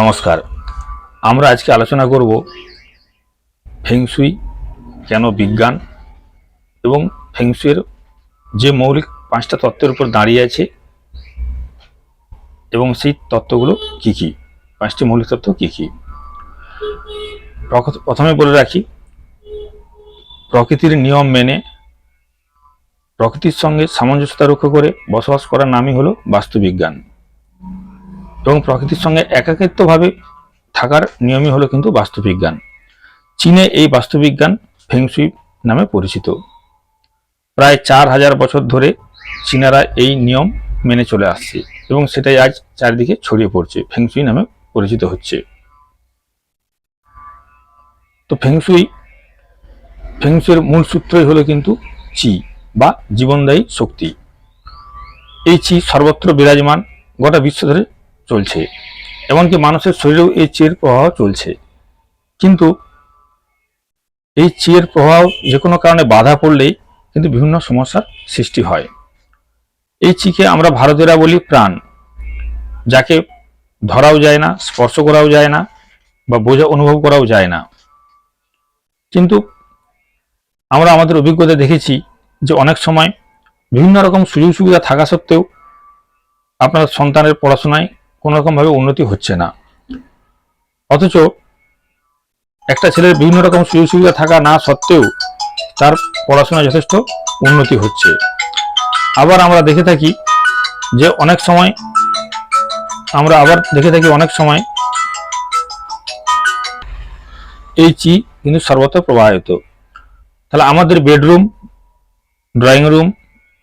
নমস্কার। আমরা আজকে আলোচনা করব ফেংসুই কেন বিজ্ঞান এবং ফেংসুইয়ের যে মৌলিক পাঁচটা তত্ত্বের উপর দাঁড়িয়ে আছে এবং সেই তত্ত্বগুলো কি কি? পাঁচটি মৌলিক তত্ত্ব কি কি? প্রথমে বলে রাখি, প্রকৃতির নিয়ম মেনে প্রকৃতির সঙ্গে সামঞ্জস্যতা রক্ষা করে বসবাস করার নামই হলো বাস্তুবিজ্ঞান। এবং প্রকৃতির সঙ্গে একাকিত্বভাবে থাকার নিয়মই হলো কিন্তু বাস্তুবিজ্ঞান। চীনে এই বাস্তুবিজ্ঞান ফেংসুই নামে পরিচিত। প্রায় চার হাজার বছর ধরে চীনারা এই নিয়ম মেনে চলে আসছে এবং সেটাই আজ চারিদিকে ছড়িয়ে পড়ছে ফেংসুই নামে পরিচিত হচ্ছে। তো ফেংসুই ফেংসুইয়ের মূল সূত্রই হলো কিন্তু চি বা জীবনদায়ী শক্তি। এই চি সর্বত্র বিরাজমান গোটা বিশ্ব ধরে চলছে, এমনকি মানুষের শরীরেও এই চিয়ের প্রভাব চলছে। কিন্তু এই চিয়ের প্রভাব যে কোনো কারণে বাধা পড়লেই কিন্তু বিভিন্ন সমস্যার সৃষ্টি হয়। এই চিকে আমরা ভারতীয়রা বলি প্রাণ, যাকে ধরাও যায় না, স্পর্শ করাও যায় না, বা বোঝা অনুভব করাও যায় না। কিন্তু আমরা আমাদের অভিজ্ঞতা দেখেছি যে অনেক সময় বিভিন্ন রকম সুযোগ সুবিধা থাকা সত্ত্বেও আপনার সন্তানের পড়াশোনায় কোনো রকমভাবে উন্নতি হচ্ছে না। অথচ একটা ছেলের বিভিন্ন রকম সুযোগ সুবিধা থাকা না সত্ত্বেও তার পড়াশোনায় যথেষ্ট উন্নতি হচ্ছে। আবার আমরা দেখে থাকি যে অনেক সময় আমরা আবার দেখে থাকি অনেক সময় এই চি কিন্তু সর্বত্র প্রবাহিত। তাহলে আমাদের bedroom, drawing room,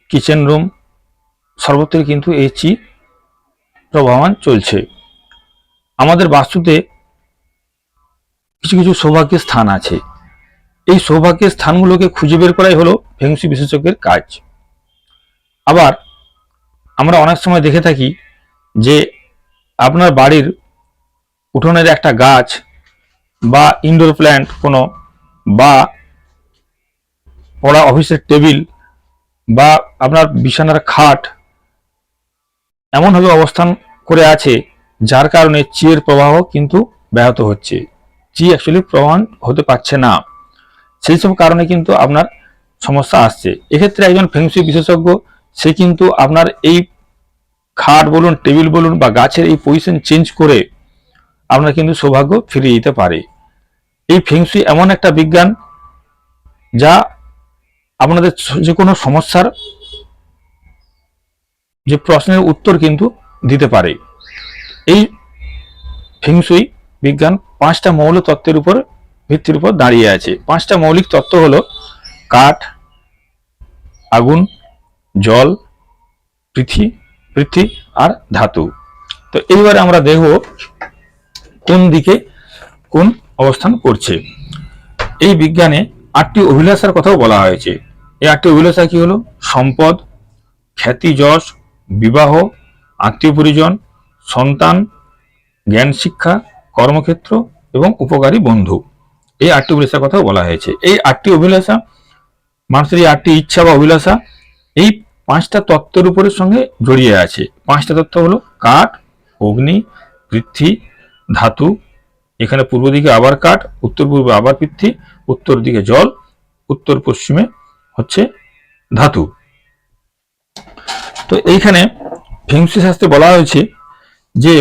kitchen room সর্বত্রই কিন্তু এই চি প্রবাহমান চলছে। আমাদের বাস্তুতে কিছু কিছু সৌভাগ্যের স্থান আছে। এই সৌভাগ্যের স্থানগুলোকে খুঁজে বের করাই হলো ফেংসি বিশেষজ্ঞের কাজ। আবার আমরা অনেক সময় দেখে থাকি যে আপনার বাড়ির উঠোনের একটা গাছ বা ইনডোর প্ল্যান্ট কোনো বা পড়া অফিসের টেবিল বা আপনার বিছানার খাট এমনভাবে অবস্থান করে আছে, যার কারণে চিয়ের প্রবাহ কিন্তু ব্যাহত হচ্ছে। চি অ্যাকচুয়ালি প্রমাণ হতে পারছে না। সেই সব কারণে কিন্তু আপনার সমস্যা আসছে। এক্ষেত্রে একজন ফেংসুই বিশেষজ্ঞ, সে কিন্তু আপনার এই খাট বলুন, টেবিল বলুন বা গাছের এই পজিশন চেঞ্জ করে আপনার কিন্তু সৌভাগ্য ফিরিয়ে দিতে পারে। এই ফেংসুই এমন একটা বিজ্ঞান যা আপনাদের যে কোনো সমস্যার যে প্রশ্নের উত্তর কিন্তু দিতে পারে। এই ফিংসুই বিজ্ঞান পাঁচটা মৌল তত্ত্বের উপর ভিত্তির উপর দাঁড়িয়ে আছে। পাঁচটা মৌলিক তত্ত্ব হলো কাঠ, আগুন, জল, পৃথি পৃথ্বী আর ধাতু। তো এইবারে আমরা দেখব কোন দিকে কোন অবস্থান করছে। এই বিজ্ঞানে আটটি অভিলাষার কথাও বলা হয়েছে। এই আটটি অভিলাষা কি হলো? সম্পদ, খ্যাতি, যশ বিবাহ, আত্মীয় পরিজন, সন্তান, জ্ঞান শিক্ষা, কর্মক্ষেত্র এবং উপকারী বন্ধু। এই আটটি অভিলাষার কথা বলা হয়েছে। এই আটটি অভিলাষা, মানুষের এই আটটি ইচ্ছা বা অভিলাষা, এই পাঁচটা তত্ত্বের উপরের সঙ্গে জড়িয়ে আছে। পাঁচটা তত্ত্ব হলো কাঠ, অগ্নি, পৃথ্বী, ধাতু, এখানে পূর্ব দিকে আবার কাঠ, উত্তর পূর্বে আবার পৃথ্বী, উত্তর দিকে জল, উত্তর পশ্চিমে হচ্ছে ধাতু। তো এইখানে ফেংসি শাস্ত্রে বলা হয়েছে যে,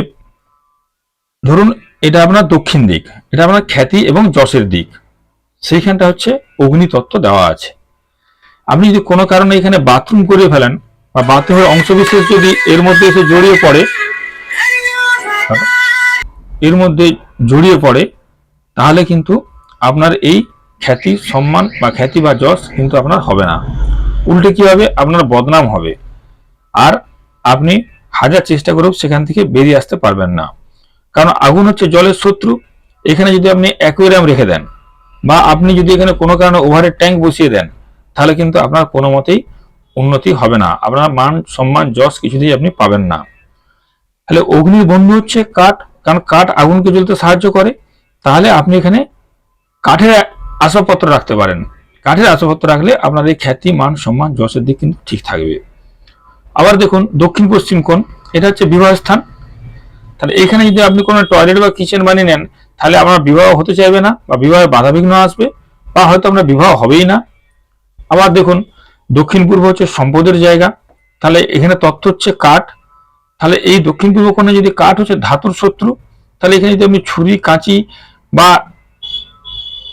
ধরুন এটা আপনার দক্ষিণ দিক, এটা আপনার খ্যাতি এবং যশের দিক, সেইখানটা হচ্ছে অগ্নিতত্ত্ব দেওয়া আছে। আপনি যদি কোনো কারণে এখানে বাথরুম করে ফেলেন বা বাথরুমের অংশবিশেষ যদি এর মধ্যে এসে জড়িয়ে পড়ে, এর মধ্যে জড়িয়ে পড়ে, তাহলে কিন্তু আপনার এই খ্যাতি, সম্মান বা খ্যাতি বা যশ কিন্তু আপনার হবে না। উল্টে কি হবে? আপনার বদনাম হবে। আর আপনি হাজার চেষ্টা করেও সেখান থেকে বেরিয়ে আসতে পারবেন না। কারণ আগুন হচ্ছে জলের শত্রু। এখানে যদি আপনি অ্যাকুয়ারিয়াম রেখে দেন বা আপনি যদি এখানে কোনো কারণে ওভারের ট্যাঙ্ক বসিয়ে দেন, তাহলে কিন্তু আপনার কোনো মতেই উন্নতি হবে না। আপনার মান, সম্মান, যশ কিছুতেই আপনি পাবেন না। তাহলে অগ্নির বন্ধু হচ্ছে কাঠ। কারণ কাঠ আগুনকে জ্বলতে সাহায্য করে। তাহলে আপনি এখানে কাঠের আসবাবপত্র রাখতে পারেন। কাঠের আসবাবপত্র রাখলে আপনার এই খ্যাতি, মান, সম্মান, যশের দিক কিন্তু ঠিক থাকবে। আবার দেখুন দক্ষিণ পশ্চিম কোণ, এটা হচ্ছে বিবাহ স্থান। তাহলে এখানে যদি আপনি কোনো টয়লেট বা কিচেন বানিয়ে নেন, তাহলে আপনার বিবাহ হতে চাইবে না বা বিবাহে বাধাবিঘ্ন আসবে বা হয়তো আপনার বিবাহ হবেই না। আবার দেখুন, দক্ষিণ পূর্ব হচ্ছে সম্পদের জায়গা। তাহলে এখানে তত্ত্ব হচ্ছে কাঠ। তাহলে এই দক্ষিণ পূর্ব কোণে যদি কাঠ হচ্ছে ধাতুর শত্রু, তাহলে এখানে যদি আপনি ছুরি, কাঁচি বা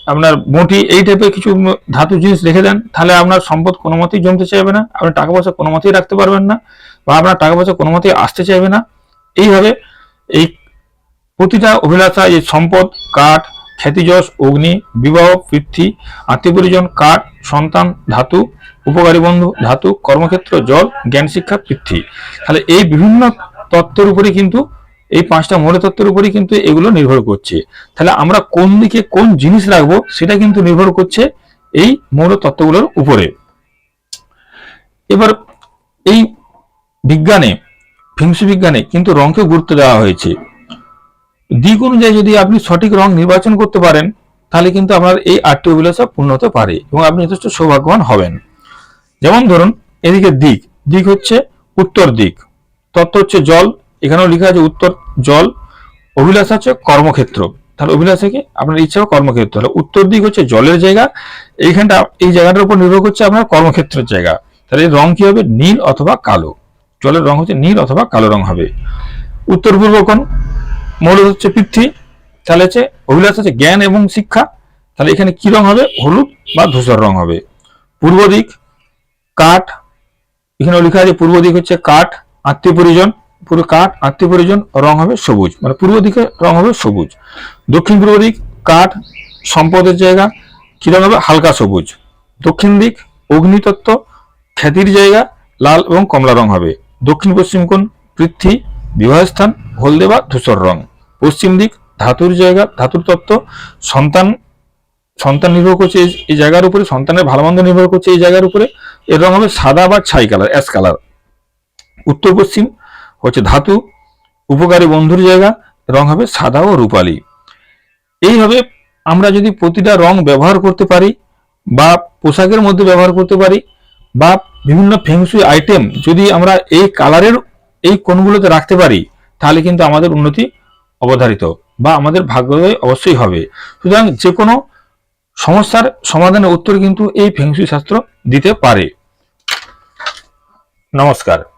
আপনার বটি এই টাইপের কিছু ধাতু জিনিস রেখে দেন, তাহলে আপনার সম্পদ কোনো মতেই জমতে চাইবে না আপনি টাকা পয়সা কোনো মতেই রাখতে পারবেন না বা আপনার টাকা পয়সা কোনো মতেই আসতে চাইবে না। এইভাবে এই প্রতিটা অভিলাষা, এই সম্পদ, কাঠ, খ্যাতিযশ, অগ্নি, বিবাহ পৃথ্বী আত্মীয় পরিজন, কাঠ, সন্তান, ধাতু, উপকারী বন্ধু, ধাতু, কর্মক্ষেত্র, জল, জ্ঞান, শিক্ষা পৃথ্বী তাহলে এই বিভিন্ন তত্ত্বের উপরে কিন্তু এই পাঁচটা মৌল তত্ত্বের উপরেই কিন্তু এগুলো নির্ভর করছে। তাহলে আমরা কোন দিকে কোন জিনিস রাখব সেটা কিন্তু নির্ভর করছে এই মৌল তত্ত্বগুলোর উপরে। এবার এই বিজ্ঞানে, ফিংসি বিজ্ঞানে কিন্তু রংকে গুরুত্ব দেওয়া হয়েছে। দিক অনুযায়ী যদি আপনি সঠিক রং নির্বাচন করতে পারেন, তাহলে কিন্তু আপনার এই আটটি অভিলাষা পূর্ণ হতে পারে এবং আপনি যথেষ্ট সৌভাগ্যবান হবেন। যেমন ধরুন, এদিকে দিক দিক হচ্ছে উত্তর দিক, তত্ত্ব হচ্ছে জল এখানেও লেখা আছে উত্তর জল, অভিলাষ আছে কর্মক্ষেত্র। তাহলে অভিলাষে কি আপনার ইচ্ছা কর্মক্ষেত্র। তাহলে উত্তর দিক হচ্ছে জলের জায়গা। এইখানটা, এই জায়গাটার উপর নির্ভর করছে আপনার কর্মক্ষেত্রের জায়গা। তাহলে রং কি হবে? নীল অথবা কালো। জলের রং হচ্ছে নীল অথবা কালো রং হবে। উত্তর পূর্ব কোণ মৌল হচ্ছে পৃথ্বী। তাহলে হচ্ছে অভিলাষ হচ্ছে জ্ঞান এবং শিক্ষা। তাহলে এখানে কি রং হবে? হলুদ বা ধূসর রং হবে। পূর্ব দিক, কাঠ। এখানে লেখা আছে পূর্ব দিক হচ্ছে কাঠ, আত্মীয় পরিজন। পুরো কাঠ, আত্মীয় পরিজন, রং হবে সবুজ। মানে পূর্ব দিকে রং হবে সবুজ। দক্ষিণ পূর্ব দিক, কাঠ, সম্পদের জায়গা কি রং হবে হালকা সবুজ। দক্ষিণ দিক, অগ্নিতত্ত্ব, খ্যাতির জায়গা, লাল এবং কমলা রং হবে। দক্ষিণ পশ্চিম কোণ, পৃথ্বী, বিবাহস্থান হলদে বা ধূসর রং। পশ্চিম দিক, ধাতুর জায়গা, ধাতুর তত্ত্ব, সন্তান সন্তান নির্ভর করছে এই জায়গার উপরে, সন্তানের ভালো মন্দ নির্ভর করছে এই জায়গার উপরে। এর রং হবে সাদা বা ছাই কালার, অ্যাশ কালার। উত্তর পশ্চিম হচ্ছে ধাতু, উপকারী বন্ধুর জায়গা, রং হবে সাদা ও রূপালি। এইভাবে আমরা যদি প্রতিটা রং ব্যবহার করতে পারি, বা পোশাকের মধ্যে ব্যবহার করতে পারি, বা বিভিন্ন ফেংসুই আইটেম যদি আমরা এই কালারের এই কোণগুলোতে রাখতে পারি, তাহলে কিন্তু আমাদের উন্নতি অবধারিত বা আমাদের ভাগ্যোদয় অবশ্যই হবে। সুতরাং যে কোনো সমস্যার সমাধানের উত্তর কিন্তু এই ফেংসুই শাস্ত্র দিতে পারে। নমস্কার।